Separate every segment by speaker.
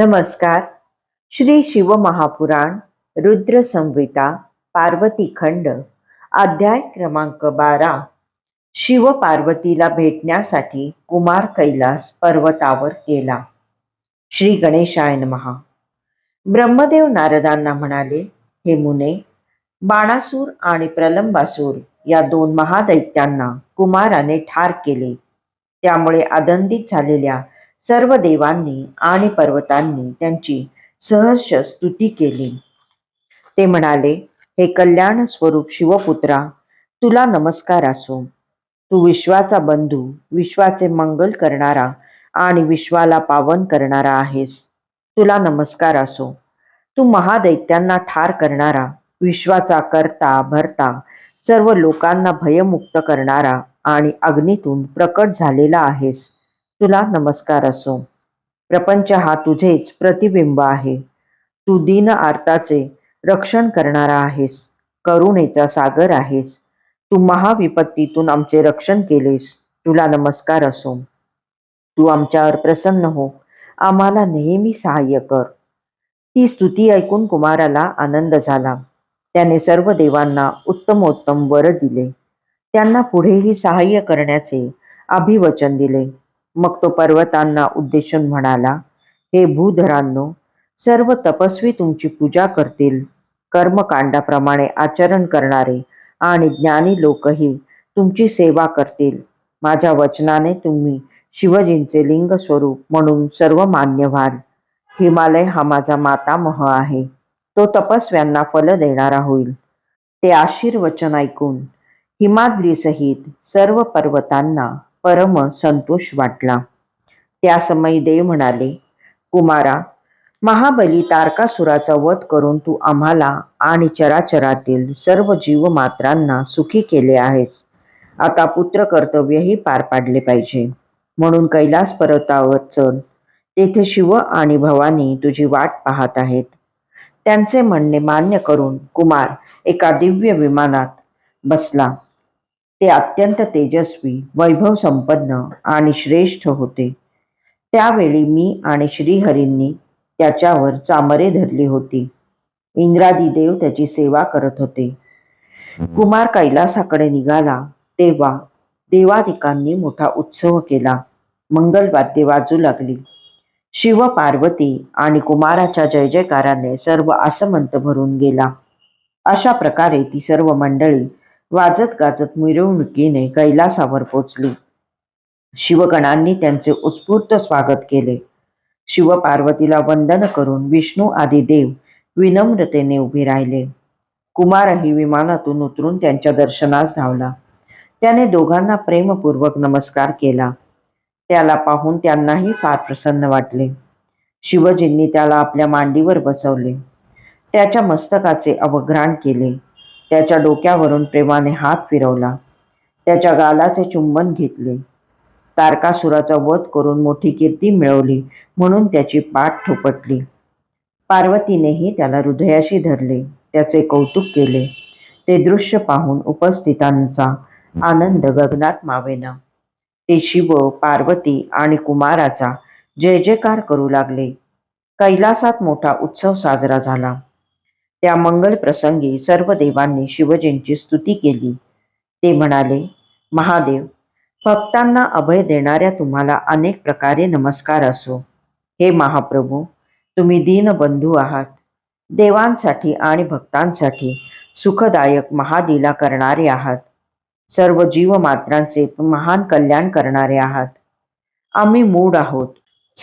Speaker 1: नमस्कार. श्री शिवमहापुराण रुद्र संहिता पार्वती खंड अध्याय क्रमांक बारा. शिव पार्वतीला भेटण्यासाठी कुमार कैलास पर्वतावर गेला. श्री गणेशायन महा ब्रह्मदेव नारदांना म्हणाले हे मुने बाणासूर आणि प्रलंबासूर या दोन महादैत्यांना कुमाराने ठार केले. त्यामुळे आदंदित झालेल्या सर्व देवांनी आणि पर्वतांनी त्यांची सहर्ष स्तुती केली. ते म्हणाले हे कल्याण स्वरूप शिवपुत्रा तुला नमस्कार असो. तू विश्वाचा बंधू विश्वाचे मंगल करणारा आणि विश्वाला पावन करणारा आहेस. तुला नमस्कार असो. तू महादैत्यांना ठार करणारा विश्वाचा करता भरता सर्व लोकांना भयमुक्त करणारा आणि अग्नीतून प्रकट झालेला आहेस. तुला नमस्कार असो. प्रपंच हा तुझेच प्रतिबिंब आहे. तू दीन आर्ताचे रक्षण करणारा आहेस. करुणेचा सागर आहेस. तू महाविपत्तीतून आमचे रक्षण केलेस. तुला नमस्कार असो. तू आमच्यावर प्रसन्न हो. आम्हाला नेहमी सहाय्य कर. ती स्तुती ऐकून कुमाराला आनंद झाला. त्याने सर्व देवांना उत्तमोत्तम वर दिले. त्यांना पुढेही सहाय्य करण्याचे अभिवचन दिले. मग तो पर्वतांना उद्देशून म्हणाला हे भूधरांनो सर्व तपस्वी तुमची पूजा करतील. कर्मकांडाप्रमाणे आचरण करणारे आणि ज्ञानी लोकही तुमची सेवा करतील. माझ्या वचनाने तुम्ही शिवजींचे लिंग स्वरूप म्हणून सर्व मान्य व्हाल हिमालय हा माझा मातामह आहे. तो तपस्व्यांना फल देणारा होईल. ते आशीर्वचन ऐकून हिमाद्रीसहित सर्व पर्वतांना परम संतोष वाटला. त्या समयी देव म्हणाले कुमारा महाबली तारकासुराचा वध करून तू आम्हाला आणि चराचरातील सर्व जीवमात्रांना सुखी केले आहेस. आता पुत्र कर्तव्यही पार पाडले पाहिजे. म्हणून कैलास पर्वतावर चल. तेथे शिव आणि भवानी तुझी वाट पाहत आहेत. त्यांचे म्हणणे मान्य करून कुमार एका दिव्य विमानात बसला. ते अत्यंत तेजस्वी वैभव संपन्न आणि श्रेष्ठ होते. त्यावेळी मी आणि श्रीहरींनी त्याच्यावर चामरे धरली होती. इंद्रादी देव त्याची सेवा करत होते. कुमार कैलासाकडे निघाला तेव्हा देवादिकांनी मोठा उत्सव केला. मंगलवाद्ये वाजू लागली. शिव पार्वती आणि कुमाराच्या जय जयकाराने सर्व आसमंत भरून गेला. अशा प्रकारे ती सर्व मंडळी वाजत गाजत मिरवणुकीने कैलासावर पोचली. शिवगणांनी त्यांचे उत्स्फूर्त स्वागत केले. शिवपार्वतीला वंदन करून विष्णू आदी देव विनम्रतेने उभे राहिले. कुमारही विमानातून उतरून त्यांच्या दर्शनास धावला. त्याने दोघांना प्रेमपूर्वक नमस्कार केला. त्याला पाहून त्यांनाही फार प्रसन्न वाटले. शिवजींनी त्याला आपल्या मांडीवर बसवले. त्याच्या मस्तकाचे अवघ्राण केले. त्याच्या डोक्यावरून प्रेमाने हात फिरवला. त्याच्या गालाचे चुंबन घेतले. तारकासुराचा वध करून मोठी कीर्ती मिळवली म्हणून त्याची पाठ ठोपटली. पार्वतीनेही त्याला हृदयाशी धरले. त्याचे कौतुक केले. ते दृश्य पाहून उपस्थितांचा आनंद गगनात मावेना. ते शिव पार्वती आणि कुमाराचा जय जयकार करू लागले. कैलासात मोठा उत्सव साजरा झाला. त्या मंगल प्रसंगी सर्व देवांनी शिवजींची स्तुती केली. ते म्हणाले महादेव भक्तांना अभय देणाऱ्या तुम्हाला अनेक प्रकारे नमस्कार असो. हे महाप्रभू तुम्ही दीनबंधू आहात. देवांसाठी आणि भक्तांसाठी सुखदायक महादिला करणारे आहात. सर्व जीवमात्रांचे महान कल्याण करणारे आहात. आम्ही मूड आहोत.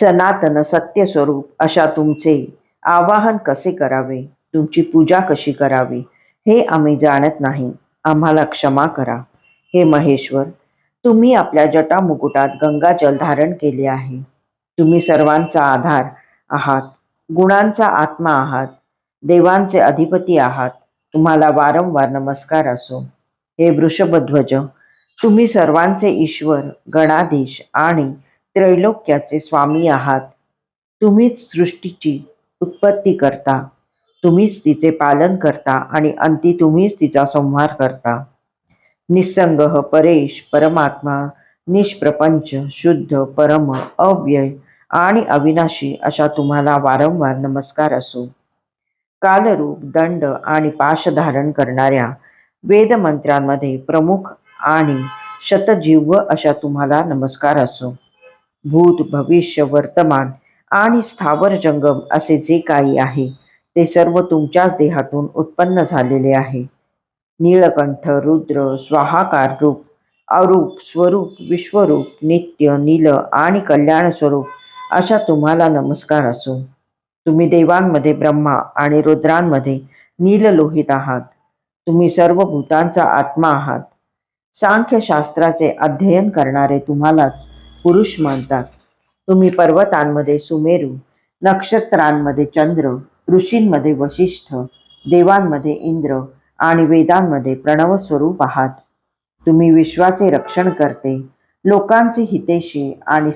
Speaker 1: सनातन सत्य स्वरूप अशा तुमचे आवाहन कसे करावे? तुमची पूजा कशी करावी हे आम्ही जाणत नाही. आम्हाला क्षमा करा. हे महेश्वर तुम्ही आपल्या जटा मुकुटात गंगाजल धारण केले आहे. तुम्ही सर्वांचा आधार आहात गुणांचा आत्मा आहात देवांचे अधिपती आहात. तुम्हाला वारंवार नमस्कार असो. हे वृषभध्वज तुम्ही सर्वांचे ईश्वर गणाधीश आणि त्रैलोक्याचे स्वामी आहात. तुम्हीच सृष्टीची उत्पत्ती करता. तुम्हीच तिचे पालन करता आणि अंती तुम्हीच तिचा संहार करता. निसंग परेश परमात्मा निष्प्रपंच शुद्ध परम अव्यय आणि अविनाशी अशा तुम्हाला वारंवार नमस्कार असो. कालरूप दंड आणि पाश धारण करणाऱ्या वेदमंत्रांमध्ये प्रमुख आणि शतजीव अशा तुम्हाला नमस्कार असो. भूत भविष्य वर्तमान आणि स्थावर जंगम असे जे काही आहे ते सर्व तुमच्याच देहातून उत्पन्न झालेले आहे. नीळकंठ रुद्र स्वाहाकार रूप अरूप स्वरूप विश्वरूप नित्य नील आणि कल्याण स्वरूप अशा तुम्हाला नमस्कार असो तुम्ही देवांमध्ये ब्रह्मा आणि रुद्रांमध्ये नीललोहित आहात. तुम्ही सर्व भूतांचा आत्मा आहात. सांख्यशास्त्राचे अध्ययन करणारे तुम्हालाच पुरुष मानतात. तुम्ही पर्वतांमध्ये सुमेरू नक्षत्रांमध्ये चंद्र ऋषींमध्ये वशिष्ठ देवांमध्ये इंद्र आणि वेदांमध्ये प्रणव स्वरूप आहात. तुम्ही विश्वाचे रक्षण करते लोकांचे हितेशी आणि